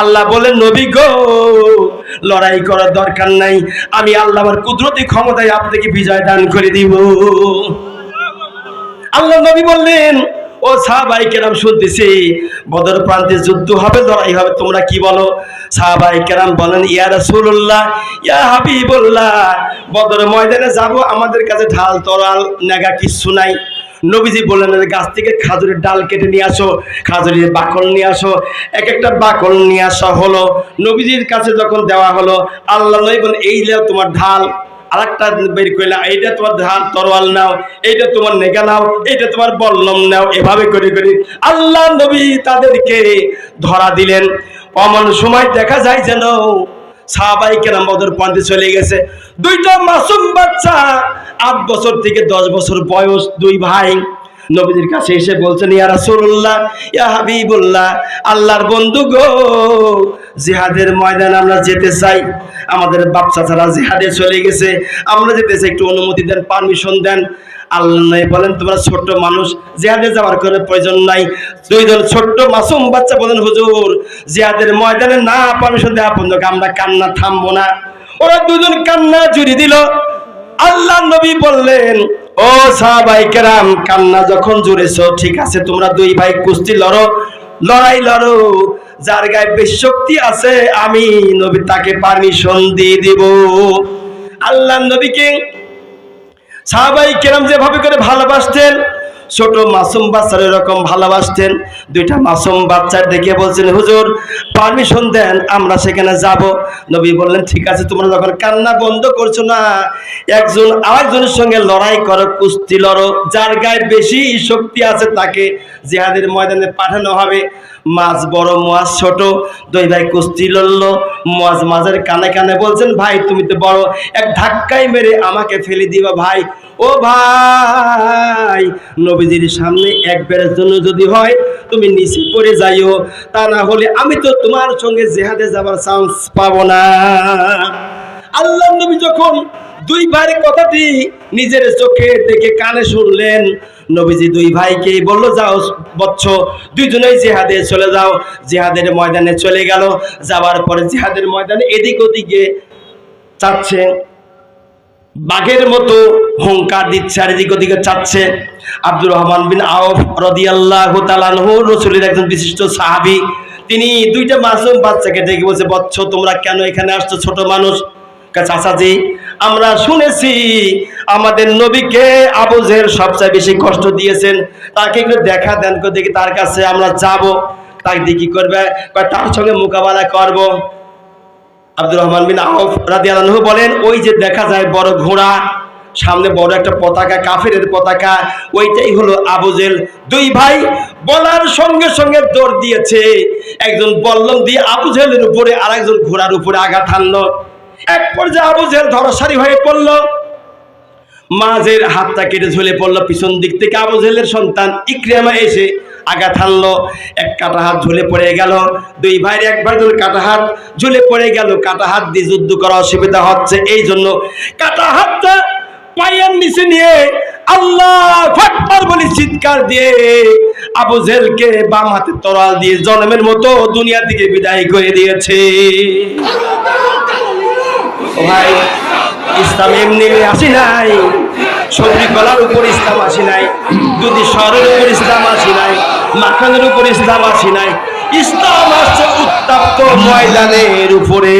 আল্লাহ বলেন, নবী গো, লড়াই করার দরকার নাই। আমি আল্লাহ আমার কুদরতি ক্ষমতায় আপনাকে বিজয় দান করে দিব। আল্লাহ নবী বললেন, ও সাহাবাই কেরাম, শুনতেছি বদর প্রান্তে যুদ্ধ হবে, লড়াই হবে, তোমরা কি বলো? সাহাবাই কেরাম বলেন, ইয়া রাসূলুল্লাহ, ইয়া হাবিবুল্লাহ, বদর ময়দানে যাব, আমাদের কাছে ঢাল তরাল নেগা কিচ্ছু নাই। নবীজি বললেন, "এই গাছ থেকে খাজুরের ডাল কেটে নিয়ে আসো, খাজুরের বাকল নিয়ে আসো। এক একটা বাকল নিয়ে আসা হলো। নবীজির কাছে যখন দেওয়া হলো, আল্লাহ নবী বলেন এই তোমার ঢাল, আরেকটা বের করলে এইটা তোমার ধান, তরোয়াল নাও, এইটা তোমার নেগা নাও, এইটা তোমার বল্লম নাও। এভাবে করে করে আল্লাহ নবী তাদেরকে ধরা দিলেন। অমন সময় দেখা যায় যেন সাহাবাই কেরাম বদর পান্তে চলে গেছে। দুইটা মাসুম বাচ্চা আট বছর থেকে দশ বছর বয়স দুই ভাই। নবীদের কাছে এসে বলছেন, ইয়া রাসূলুল্লাহ, ইয়া আল্লাহর বন্ধু গো, জিহাদের ময়দানে আমরা যেতে চাই। আমাদের বাচ্চা ছাড়া জিহাদে চলে গেছে। আমরা যেতে চাই, একটু অনুমতি দেন, পারমিশন দেন। আল্লাহ বলেন, তোমরা ছোট্ট মানুষ, জিহাদে যাওয়ার কোনো প্রয়োজন নাই। দুইজন ছোট্ট মাসুম বাচ্চা বলেন, হুজুর, জিহাদের ময়দানে না, পারমিশন দেওয়া পর্যন্ত আমরা কান্না থামবো না। ওরা দুজন কান্না জুড়ি দিল। আল্লাহ নবী বললেন, ও সাহাবাই কেরাম, কান্না যখন জুড়েছো, ঠিক আছে, তোমরা দুই ভাই কুস্তি লড়ো, লড়াই লড়ো, যার গায়ে বেশ শক্তি আছে, আমি নবী তাকে পারমিশন দিয়ে দিব। আল্লাহ নবীকে সাহাবাই কেরাম যেভাবে করে ভালোবাসতেন ছোট মাসুম বাচ্চার এরকম ভালোবাসতেন। দুইটা মাসুম বাচ্চার দেখে বলছেন, হুজুর পারমিশন দেন, আমরা সেখানে যাব। নবী বললেন, ঠিক আছে, তোমরা যখন কান্না বন্ধ করছ না, একজন আরেকজনের সঙ্গে লড়াই করো, কুস্তি লড়ো, যার গায়ে বেশি শক্তি আছে তাকে জিহাদের ময়দানে পাঠানো হবে। মাছ বড়, মাছ ছোট। দুই ভাই কুস্তি লড়লো। মাছ মাঝের কানে কানে বলছেন, ভাই, তুমি তো বড়। এক ধাক্কাই মেরে আমাকে ফেলে দিবা ভাই। ও ভাই, নবীজির সামনে একবারের জন্য যদি হয়, তুমি নিচে পড়ে যাইও। তা না হলে আমি তো তোমার সঙ্গে জেহাদে যাবার চান্স পাবো না। আল্লাহ নবী যখন দুই ভাইয়ের কথাটি নিজের চোখে দেখে কানে শুনলেন। নবীজি দুই ভাইকে বলল, যাও বচ্চ দুইজনেই জিহাদে চলে যাও। জিহাদের ময়দানে চলে গেল। যাওয়ার পরে জিহাদের ময়দানে এদিক ওদিকে চাচ্ছে। বাঘের মতো হুঙ্কার দিচ্ছে, আর এদিক ওদিকে চাচ্ছে। আব্দুর রহমান বিন আউফ রদিয়াল্লাহ তালানহু রসুলের একজন বিশিষ্ট সাহাবি। তিনি দুইটা মাসুম বাচ্চাকে ডেকে বলছে বচ্চ তোমরা কেন এখানে আসছো, ছোট মানুষ? চাচাজি, আমরা শুনেছি আমাদের নবীকে আবু সবচেয়ে বেশি কষ্ট দিয়েছেন। তাকে একটু দেখা দেন দেখি তার কাছে আমরা যাব। তাকে দিয়ে কি করবে? তার সঙ্গে মোকাবেলা করব। আব্দুর রহমান বিন আউফ রাদিয়াল্লাহু বলেন, ওই যে দেখা যায় বড় ঘোড়া, সামনে বড় একটা পতাকা, কাফেরের পতাকা, ওইটাই হলো আবুজেল দুই ভাই বলার সঙ্গে সঙ্গে দৌড় দিয়েছে। একজন বল্লম দিয়ে আবুজেলের উপরে আর একজন ঘোড়ার উপরে আঘাত হানলো। এক পর্যায়ে আবুজেল ধরাসারি হয়ে পড়ল। মাঝের হাতটা কেটে ঝুলে পড়ল, পিছন দিক থেকে আবুজেলের সন্তান ইক্রিয়ামা এসে আঘাত হানলো। এক কাটা হাত ঝুলে পড়ে গেল, দুই ভাইয়ের একবার ধরে কাটা হাত ঝুলে পড়ে গেল। কাটা হাত দিয়ে যুদ্ধ করা অসুবিধা হচ্ছে, এই জন্য কাটা হাতটা পায়ের নিচে নিয়ে আল্লাহ ফাটবার বলে চিৎকার দিয়ে আবু জেলকে বাম হাতে তরাল দিয়ে জন্মের মতো দুনিয়া থেকে বিদায় করে দিয়েছে। ভাই, ইসলাম এমনি আসি নাই। সবজি গলার উপর ইসলাম আসি নাই যদি শহরের উপর ইসলাম আসি নাই, মাখানের উপর ইসলাম আসি নাই। ইসলাম আসছে উত্তাপ্ত ময়দানের উপরে।